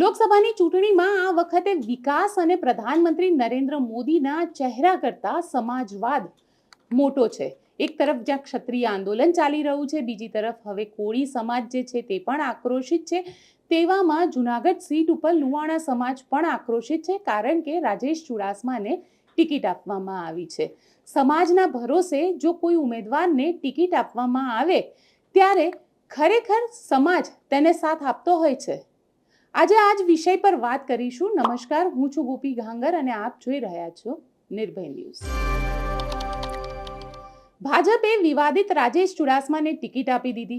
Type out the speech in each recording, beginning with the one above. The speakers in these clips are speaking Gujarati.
લોકસભાની ચૂંટણીમાં આ વખતે વિકાસ અને પ્રધાનમંત્રી નરેન્દ્ર મોદીના ચહેરા કરતા સમાજવાદ મોટો છે. એક તરફ જ્યાં ક્ષત્રિય આંદોલન ચાલી રહ્યું છે, બીજી તરફ હવે કોળી સમાજ જે છે તે પણ આક્રોશિત છે. તેવામાં જુનાગઢ સીટ ઉપર લુવાણા સમાજ પણ આક્રોશિત છે, કારણ કે રાજેશ ચુડાસમાને ટિકિટ આપવામાં આવી છે. સમાજના ભરોસે જો કોઈ ઉમેદવારને ટિકિટ આપવામાં આવે, ત્યારે ખરેખર સમાજ તેને સાથ આપતો હોય છે. આજે આ જ વિષય પર વાત કરીશું. નમસ્કાર, હું છું ગોપી ઘાંગર અને આપ જોઈ રહ્યા છો નિર્ભય ન્યૂઝ. ભાજપે વિવાદિત રાજેશ ચુડાસમાને ટિકિટ આપી દીધી.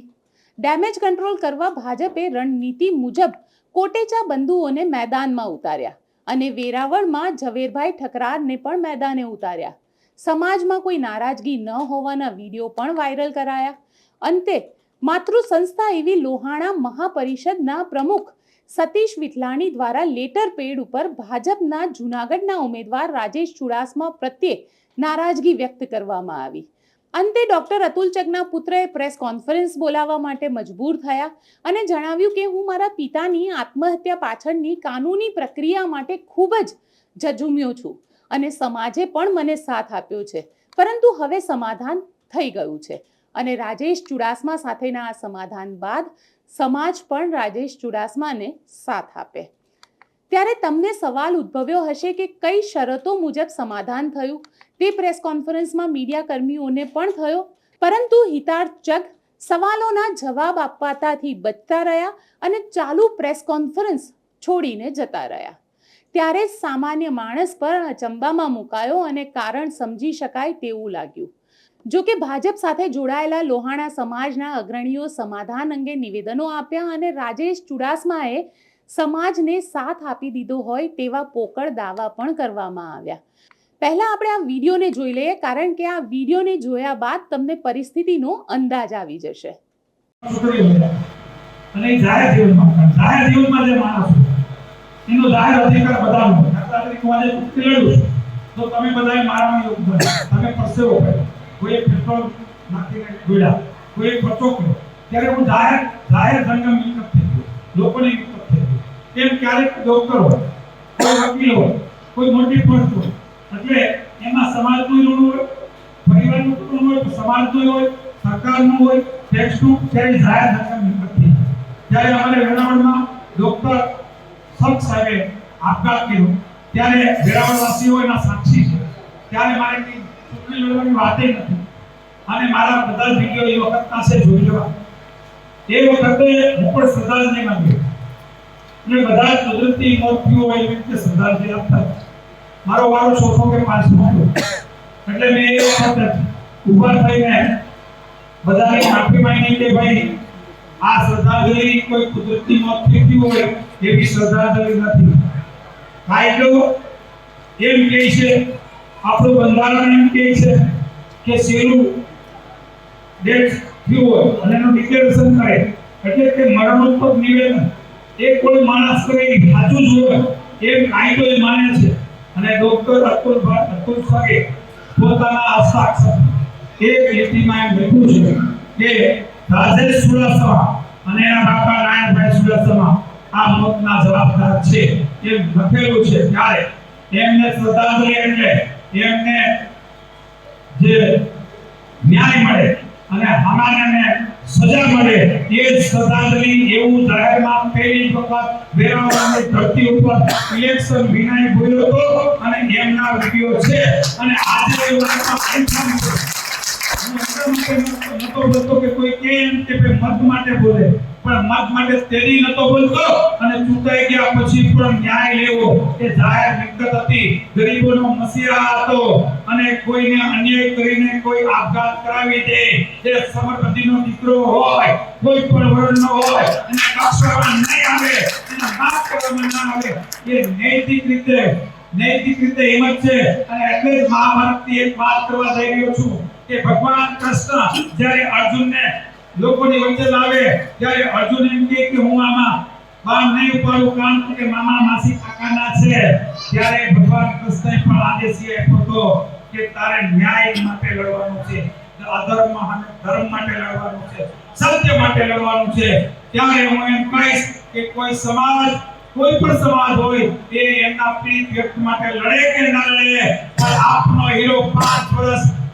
ડેમેજ કંટ્રોલ કરવા ભાજપે રણનીતિ મુજબ કોટેચા બંધુઓને મેદાનમાં ઉતાર્યા અને વેરાવળમાં ઝવેરભાઈ ઠકરારને પણ મેદાને ઉતાર્યા. સમાજમાં કોઈ નારાજગી ન હોવાના વીડિયો પણ વાયરલ કરાયા. અંતે માતૃ સંસ્થા એવી લોહાણા મહાપરિષદના પ્રમુખ સતીશ વિઠલાણી દ્વારા લેટર પેડ ઉપર ભાજપના જૂનાગઢના ઉમેદવાર રાજેશ ચુડાસમા પ્રત્યે નારાજગી વ્યક્ત કરવામાં આવી. અંતે ડોક્ટર અતુલ ચગના પુત્રએ પ્રેસ કોન્ફરન્સ બોલાવવા માટે મજબૂર થયા અને જણાવ્યું કે હું મારા પિતાની આત્મહત્યા પાછળની કાનૂની પ્રક્રિયા માટે ખૂબ જ ઝઝુમ્યો છું અને સમાજે પણ મને સાથ આપ્યો છે. પરંતુ હવે સમાધાન થઈ ગયું છે અને રાજેશ ચુડાસમા સાથેના આ સમાધાન બાદ સમાજ પણ રાજેશ ચુડાસમાને સાથ આપે. ત્યારે તમને સવાલ ઉદ્ભવ્યો હશે કે કઈ શરતો મુજબ સમાધાન થયું? તે પ્રેસ કોન્ફરન્સમાં મીડિયા કર્મીઓને પણ થયો. પરંતુ હિતાર્ચક સવાલોના જવાબ આપવાતાથી બચતા રહ્યા અને ચાલુ પ્રેસ કોન્ફરન્સ છોડીને જતા રહ્યા. ત્યારે સામાન્ય માણસ પર અચંબામાં મુકાયો અને કારણ સમજી શકાય તેવું લાગ્યું. જો કે ભાજપ સાથે જોડાયેલા લોહાણા સમાજના અગ્રણીઓ સમાધાન અંગે નિવેદનો આપ્યા અને રાજેશ ચુડાસમાએ સમાજને સાથ આપી દીધો હોય તેવા પોકળ દાવા પણ કરવામાં આવ્યા પહેલા આપણે આ વિડીયોને જોઈ લઈએ કારણ કે આ વિડીયોને જોયા બાદ તમને પરિસ્થિતિનો અંદાજ આવી જશે અને જાહેર જીવનમાં જાહેર જીવનમાં જે માણસ એનો જાહેર અધિકાર બધાનો. દાખલા તરીકે હું આજે લડું છું, તો તમે બધાએ મારામાં યોગ તમે પરસેવો કર્યો. કોઈએ પેટ્રોલ નાખીને દોડ્યા. કોઈ ખર્ચો કર્યો. ત્યારે હું જાહેર જાહેર જનગણ મિલકત થઈ ગયો. લોકોની મિલકત થઈ ગયો એમ ક્યારેક ડોક્ટર હોય, કોઈ વકીલ હોય, કોઈ મોટી પોસ્ટ હોય. એટલે એમાં સમાજનું ઋણ હોય, પરિવારનું ઋણ હોય, સમાજનું હોય, સરકારનું હોય, ટેક્સનું ત્યારે જાહેર જનગણ મિલકત થઈ. ત્યારે અમારે વેરાવળમાં ડોક્ટર સબ સાહેબે આપઘાત કર્યો ત્યારે વેરાવળવાસીઓ એના સાક્ષી છે ત્યારે મારે કંઈ ચૂંટણી લડવાની વાતે નથી. અને મારા બધા વીડિયો એ વખતના છે જોઈ લેવા. એ વખતે હું પણ શ્રદ્ધાંજલિ માંગ્યો અને બધા કુદરતી મોરપીઓ હોય રીતે શ્રદ્ધાંજલિ આપતા મારો વારો ચોથો કે પાંચમો એટલે મેં એ વખત ઊભા થઈને બધાને માફી માંગી કે ભાઈ, આ શ્રદ્ધાંજલિ કોઈ કુદરતી મોત થઈ હોય એવી શ્રદ્ધાંજલિ નથી. કાયદો એમ કહે છે આપણું બંધારણ એમ કહે છે કે સેલું ડેટ થયું હોય અને એનું ડિક્લેરેશન કરે, એટલે કે મરણોત્તર નિવેદન. એ કોઈ માણસ કરે એ સાચું જ હોય. એમ કાયદો એ માને છે. અને ડોક્ટર અતુલ અતુલ સગે પોતાના હસ્તાક્ષર એક લીટીમાં એમ લખ્યું છે કે રાજેશ સુરાસવા અને એના બાપા નારાયણભાઈ સુરાસવા આ મોતના જવાબદાર છે એમ લખેલું છે. ત્યારે એમને શ્રદ્ધાંજલિ એટલે એમને જે ન્યાય મળે અને હમારાને સજા મળે, એ શ્રદ્ધાંજલિ એવું જાહેરમાં પહેલી વખત વેરાવળની ધરતી ઉપર ઇલેક્શન વિનાય ભૂલ્યો હતો અને એમના વીડિયો છે. અને આજે હું કે કોઈ કેમ કે મત માટે બોલે. પણ મત માટે તેડી નતો બોલતો અને ચૂંટાઈ ગયા પછી પણ ન્યાય લેવો એ જાહેર મિલકત હતી. ગરીબોનો મસીહા હતો અને કોઈને અન્યાય કરીને કોઈ આપઘાત કરાવી દે એ સમરપતિનો દીકરો હોય, કોઈ પણ વર્ણનો હોય, અને કાપવામાં નહીં આવે, અને માફ કરવામાં ના આવે, એ નૈતિક રીતે નૈતિક રીતે જ છે. અને એટલે જ મહાભારતની એક વાત કરવા જઈ રહ્યો છું કે ભગવાન કૃષ્ણ જ્યારે અર્જુનને લોકોની વચ્ચે લાવે ત્યારે અર્જુન એમ કે હું આમાં બાર નહીં ઉપાડું કારણ કે મામા માસી કાકાના છે. ત્યારે ભગવાન કૃષ્ણ પણ આદેશ આપ્યો હતો કે તારે ન્યાય માટે લડવાનું છે. અધર્મ ધર્મ માટે લડવાનું છે. સત્ય માટે લડવાનું છે. ત્યારે હું એમ કહીશ કે કોઈ સમાજ, કોઈ પણ સમાજ હોય એ એમના પ્રિય વ્યક્તિ માટે લડે કે ન લડે, પણ આપનો હીરો પાંચ વર્ષ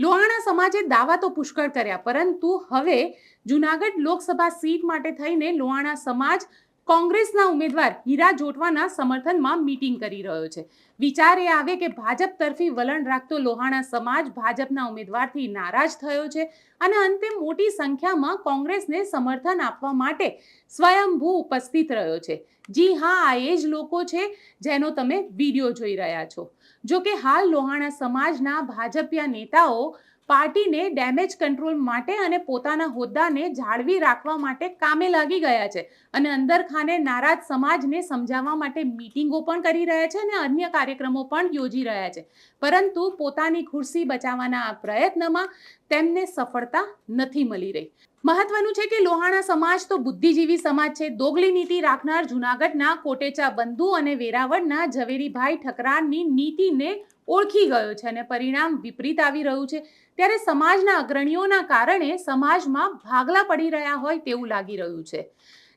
લોહાણા સમાજે દાવા તો પુષ્કળ કર્યા, પરંતુ હવે જુનાગઢ લોકસભા સીટ માટે થઈને લોહાણા સમાજ કોંગ્રેસના ઉમેદવાર હીરા જોટવાના સમર્થનમાં મીટિંગ કરી રહ્યો છે. વિચાર એ આવે કે ભાજપ તરફી વલણ રાખતો લોહાણા સમાજ ભાજપના ઉમેદવારથી નારાજ થયો છે અને અંતે મોટી સંખ્યામાં કોંગ્રેસને સમર્થન આપવા માટે સ્વયંભૂ ઉપસ્થિત રહ્યો છે. જી હા, આ એ જ લોકો છે જેનો તમે વીડિયો જોઈ રહ્યા છો. જો કે હાલ લોહાણા સમાજના ભાજપિયા નેતાઓ પાર્ટીને ડેમેજ કંટ્રોલ માટે અને પોતાના હોદ્દાને જાળવી રાખવા માટે કામે લાગી ગયા છે. અને અંદરખાને નારાજ સમાજને સમજાવવા માટે મીટિંગો પણ કરી રહ્યા છે અને અન્ય કાર્યક્રમો પણ યોજી રહ્યા છે. પરંતુ પોતાની ખુરશી બચાવવાના આ પ્રયત્નમાં તેમને સફળતા નથી મળી રહી. મહત્વનું છે કે લોહાણા સમાજ તો બુદ્ધિજીવી સમાજ છે. દોગલી નીતિ રાખનાર જુનાગઢના કોટેચા બંધુ અને વેરાવળના ઝવેરીભાઈ ઠકરારની નીતિને ઓળખી ગયો છે અને પરિણામ વિપરીત આવી રહ્યું છે. ત્યારે સમાજના અગ્રણીઓના કારણે સમાજમાં ભાગલા પડી રહ્યા હોય તેવું લાગી રહ્યું છે.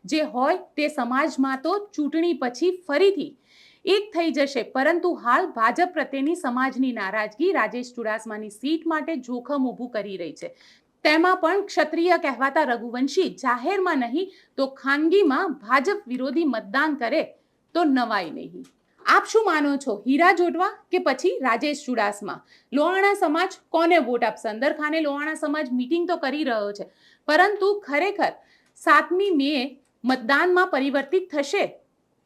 જે હોય તે સમાજમાં તો ચૂંટણી પછી ફરીથી એક થઈ જશે. પરંતુ હાલ ભાજપ પ્રત્યેની સમાજની નારાજગી રાજેશ ચુડાસમાની સીટ માટે જોખમ ઊભું કરી રહી છે. તેમાં પણ ક્ષત્રિય કહેવાતા રઘુવંશી જાહેરમાં નહીં તો ખાનગીમાં ભાજપ વિરોધી મતદાન કરે તો નવાય નહીં. આપ શું માનો છો? હીરા જોટવા કે પછી રાજેશ ચુડાસમા? લોહાણા સમાજ કોને વોટ આપશે? અંદરખાને લોહાણા સમાજ મીટિંગ તો કરી રહ્યો છે. પરંતુ ખરેખર સાતમી મે મતદાનમાં પરિવર્તિત થશે?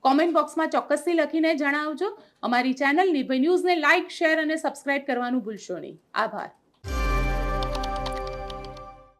કોમેન્ટ બોક્સમાં ચોક્કસથી લખીને જણાવજો. અમારી ચેનલ નિર્ભય ન્યૂઝને લાઇક શેર અને સબસ્ક્રાઇબ કરવાનું ભૂલશો નહીં. આભાર.